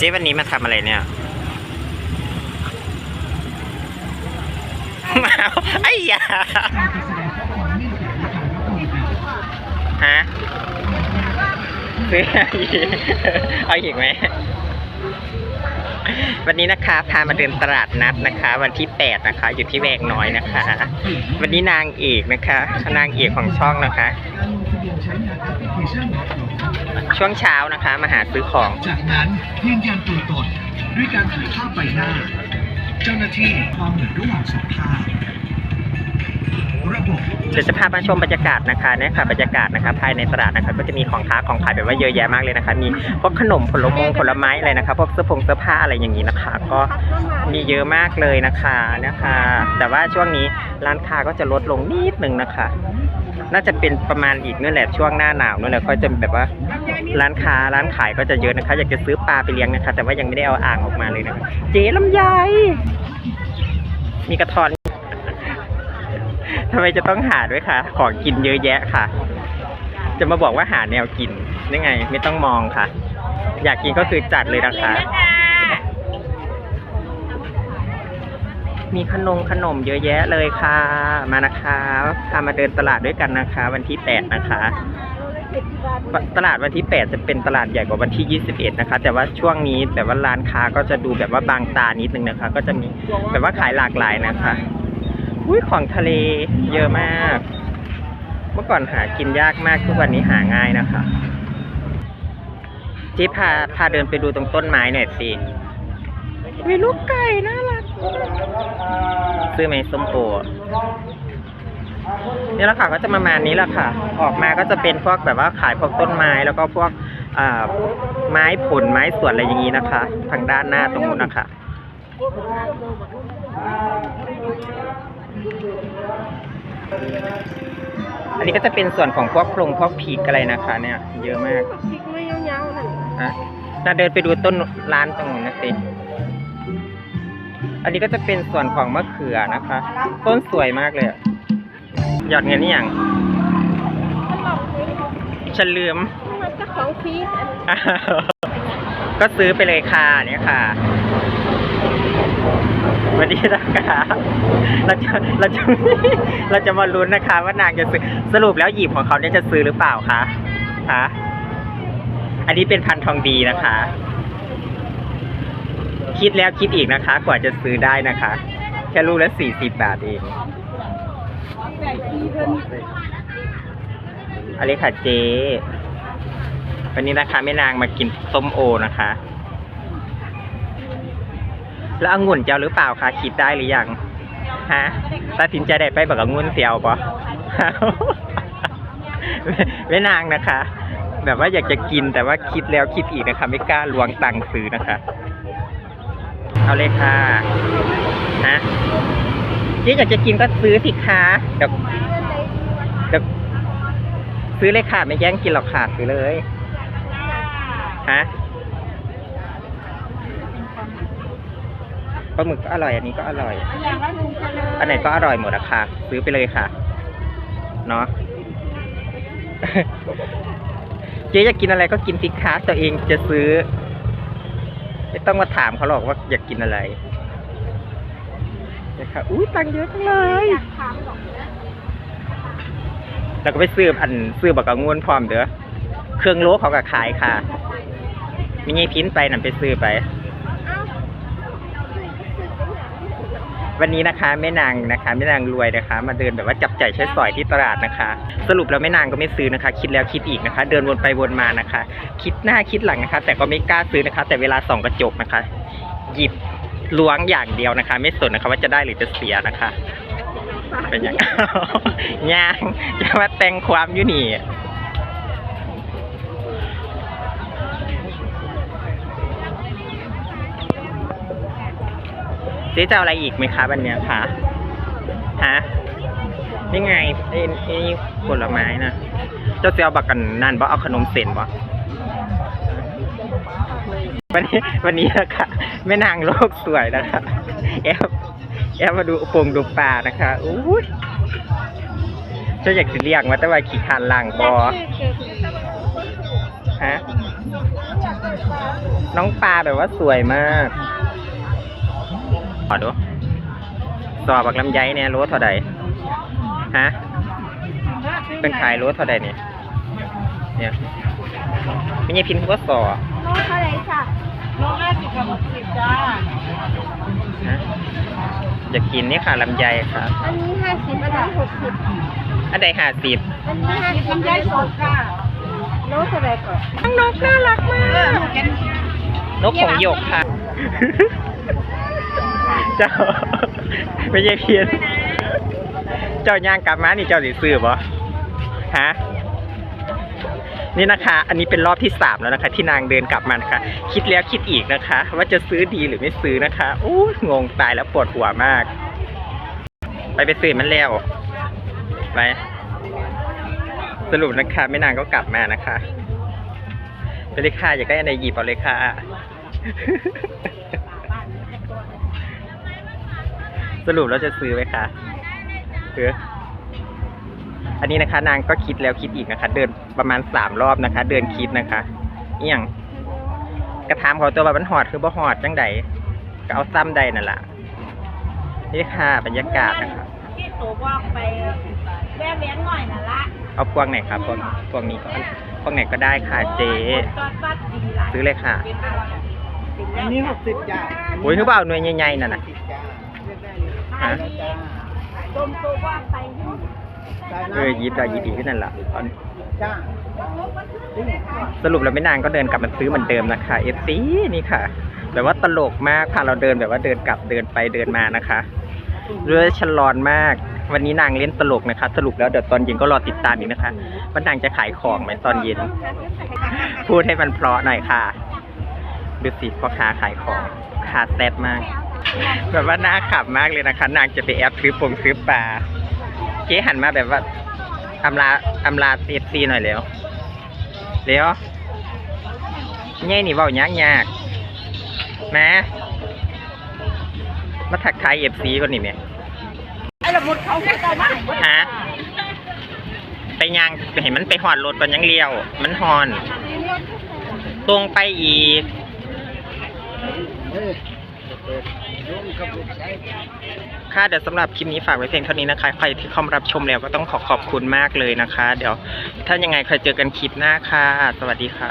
เจ๊วันนี้มาทำอะไรเนี่ยมาไอ้ยาฮะซื้ออะไรอีกเอาอีกไหมวันนี้นะคะพามาเดินตลาดนัดนะคะ วันที่ 8 นะคะ อยู่ที่แวกน้อยนะคะ วันนี้นางเอกนะคะ นางเอกของช่องนะคะช่วงเช้านะคะ มาหาซื้อของ จากนั้นยืนยันตัวตนด้วยการถ่ายภาพใบหน้า เจ้าหน้าที่ความเหมือนระหว่างสองภาพระบบเดี๋ยวจะพามาชมบรรยากาศนะคะเนี่ยค่ะบรรยากาศนะคะ ภายในตลาดนะคะ ก็จะมีของค้าของขายแบบว่าเยอะแยะมากเลยนะคะ มีพวกขนมผลมงผลไม้อะไรนะคะ พวกเสื้อผงเสื้อผ้าอะไรอย่างนี้นะคะ ก็มีเยอะมากเลยนะคะนะคะ แต่ว่าช่วงนี้ร้านค้าก็จะลดลงนิดนึงนะคะ น่าจะเป็นประมาณอีกนั่นแหละช่วงหน้าหนาวนั่นแหละก็จะแบบว่าร้านค้าร้านขายก็จะเยอะนะคะอยากจะซื้อปลาไปเลี้ยงนะคะ แต่ว่ายังไม่ได้เอาอ่างออกมาเลยนะคะเจ๊ลำไยมีกระทอนทำไมจะต้องหาด้วยคะของกินเยอะแยะค่ะ จะมาบอกว่าหาแนวกินยังไง ไม่ต้องมองค่ะ อยากกินก็คือจัดเลยนะคะ มีขนมขนมเยอะแยะเลยค่ะ มานะคะพามาเดินตลาดด้วยกันนะคะ วันที่8นะคะ ตลาดวันที่8จะเป็นตลาดใหญ่กว่าวันที่21นะคะ แต่ว่าช่วงนี้แบบว่าร้านค้าก็จะดูแบบว่าบางตานิดนึงนะคะ ก็จะมีแบบว่าขายหลากหลายนะคะอุ้ยของทะเลเยอะมาก เมื่อก่อนหากินยากมากทุกวันนี้หาง่ายนะคะเจ๊พาพาเดินไปดูตรงต้นไม้หน่อยสิมีลูกไก่น่ารัก ซื้อไหมส้มโอนี่แหละค่ะก็จะประมาณนี้แหละค่ะ ออกมาก็จะเป็นพวกแบบว่าขายพวกต้นไม้แล้วก็พวกอ่าไม้ผลไม้สวนอะไรอย่างนี้นะคะ ทางด้านหน้าตรงนู้นนะคะอันนี้ก็จะเป็นส่วนของพวกพลงพวกพีกอะไรนะคะ เนี่ย เยอะมากพริกไม่ยาวๆนั่นฮะน่าเดินไปดูต้นร้านตรงนู้นนะสิ อันนี้ก็จะเป็นส่วนของมะเขือนะคะ ต้นสวยมากเลยอะหยอดเงินนี่อย่างฉันลืมมันก็ของฟรีอันนี้ก็ซื้อไปเลยค่ะเนี่ยค่ะวันนี้นะคะเราจะเราจะเราจะมาลุ้นนะคะ ว่านางจะซื้อสรุปแล้วหยิบของเขาเนี่ยจะซื้อหรือเปล่าคะคะอันนี้เป็นพันธุ์ทองดีนะคะ คิดแล้วคิดอีกนะคะ กว่าจะซื้อได้นะคะ แค่ลูกละสี่สิบบาทเองอันนี้ค่ะเจ๊วันนี้นะคะแม่นางมากินส้มโอนะคะ แล้วองุ่นจะเอาหรือเปล่าคะคิดได้หรือยังฮะตัดสินใจได้ไปบักองุ่นเสียวปะแม่นางนะคะ แบบว่าอยากจะกินแต่ว่าคิดแล้วคิดอีกนะคะ ไม่กล้าลวงตังค์ซื้อนะคะ เอาเลยค่ะฮะเจ๊อยากจะกินก็ซื้อสิคะเดี๋ยวเดี๋ยวซื้อเลยค่ะ ไม่แย่งกินหรอกค่ะซื้อเลยฮะปลาหมึกก็อร่อย อันนี้ก็อร่อย อันเลยอันไหนก็อร่อยหมดอะค่ะ ซื้อไปเลยค่ะ เนาะเจ๊อยากกินอะไรก็กินสิคะตัวเองจะซื้อ ไม่ต้องมาถามเขาหรอกว่าอยากกินอะไรนะครับอุ้ยตังค์เยอะจังเลยอยากถามหรอกนะแล้วก็ไปซื้ออันซื้อบักกะงวนพร้อมเด้อเครื่องโลเขาก็ขายค่ะ มีไงพิ้นไปนั่นไปซื้อไป เอ้า วันนี้นะคะแม่นางนะคะแม่นางรวยนะคะ มาเดินแบบว่าจับใจ่ายใช้สอยที่ตลาดนะคะ สรุปแล้วแม่นางก็ไม่ซื้อนะคะ คิดแล้วคิดอีกนะคะ เดินวนไปวนมานะคะ คิดหน้าคิดหลังนะคะ แต่ก็ไม่กล้าซื้อนะคะ แต่เวลาส่องกระจกนะคะ หยิบล้วงอย่างเดียวนะคะ ไม่สนนะคะว่าจะได้หรือจะเสียนะคะ เป็นอย่าง ยางจะมาแต่งความอยู่นี่ เจ๊จะเอาอะไรอีกไหมคะวันเนี้ยคะฮะนี่ไงไอ้ไอ้ผลไม้นะเจ้าเสียวบักกันนั่นบ่เอาขนมเส้นบ่วันนี้วันนี้นะคะแม่นางโลกสวยนะคะแอบแอบมาดูปงดูปลานะคะอุ้ยเจ้าอยากสิเรียกมาแต่ว่าขี้คร้านล่างบอฮะน้องปลาแบบว่าสวยมาก ขอดูสอบบักลำไยเนี่ยรู้เท่าใดฮะเป็นขายรู้เท่าใดเนี่ยเนี่ยไม่ใช่พินก็สอโลเท่าไหร่จ้ะโลห้าสิบกับหกสิบจ้าฮะอยากกินนี่ค่ะลำไยค่ะอันนี้ห้าสิบอันนี้หกสิบอันใดห้าสิบอันนี้ห้าสิบลำไยสดค่ะโลเท่าไหร่ก่อนน้องนกน่ารักมากนกของหยกค่ะ เจ้าไม่ใช่เพียนเจ้าย่างกลับมานี่เจ้าสิซื้อบ่ฮะนี่นะคะ อันนี้เป็นรอบที่สามแล้วนะคะ ที่นางเดินกลับมานะคะ คิดแล้วคิดอีกนะคะ ว่าจะซื้อดีหรือไม่ซื้อนะคะโอ้งงตายแล้วปวดหัวมาก ไปไปซื้อมันแล้วไปสรุปนะคะไม่นานก็กลับมานะคะไปเลยค่ะอยากได้อะไรหยิบเอาเลยค่ะ สรุปเราจะซื้อไหมคะซื้ออันนี้นะคะ นางก็คิดแล้วคิดอีกนะคะ เดินประมาณสามรอบนะคะ เดินคิดนะคะเอียงกระทำเขาตัวว่ามันหอดคือบ่หอดจังใดก็เอาซ้ำใดนั่นแหละนี่ค่ะบรรยากาศนะคะที่ตัวบอกไปแม่เลี้ยงหน่อยน่ะละเอาพวงไหนครับพวงพวงนี้ก็พวงไหนก็ได้ค่ะเจ๊ตอนปัดดีหลายซื้อเลยค่ะอันนี้หกสิบจ้าโอ้ยคือเปล่าหน่วยใหญ่ๆนั่นน่ะ ฮะดมตัวบอกไปเออยิบได้ยิบอีกที่นั่นแหละเอาสรุปแล้วไม่นานก็เดินกลับมาซื้อเหมือนเดิมนะคะเอฟซีนี่ค่ะแบบว่าตลกมากพาเราเดินแบบว่าเดินกลับเดินไปเดินมานะคะเรือฉลอนมาก วันนี้นางเล่นตลกนะคะ สรุปแล้วเดี๋ยวตอนเย็นก็รอติดตามอีกนะคะว่านางจะขายของไหมตอนเย็น พูดให้มันเพราะหน่อยค่ะดูสิพ่อค้าขายของคาแซดมาก แบบว่าน่าขับมากเลยนะคะ นางจะไปแอบซื้อปงซื้อปลาเจ๊หันมาแบบว่าอำลาอำลาเอฟซีหน่อยเร็วเร็วง่ายนี่เบายากยากๆนะมาถักทายเอฟซีก่อนนี่แม่ไอ้ละมุดเขาไม่ต้องมาให้หมดฮะไปยางเห็นมันไปหอดรถตอนยังเลี้ยว มันหอน ตรงไปอีก ค่ะเดี๋ยวสำหรับคลิปนี้ฝากไว้เพียงเท่านี้นะคะ ใครที่เข้ามารับชมแล้วก็ต้องขอขอบคุณมากเลยนะคะ เดี๋ยวถ้ายังไงใครเจอกันคลิปหน้าค่ะ สวัสดีค่ะ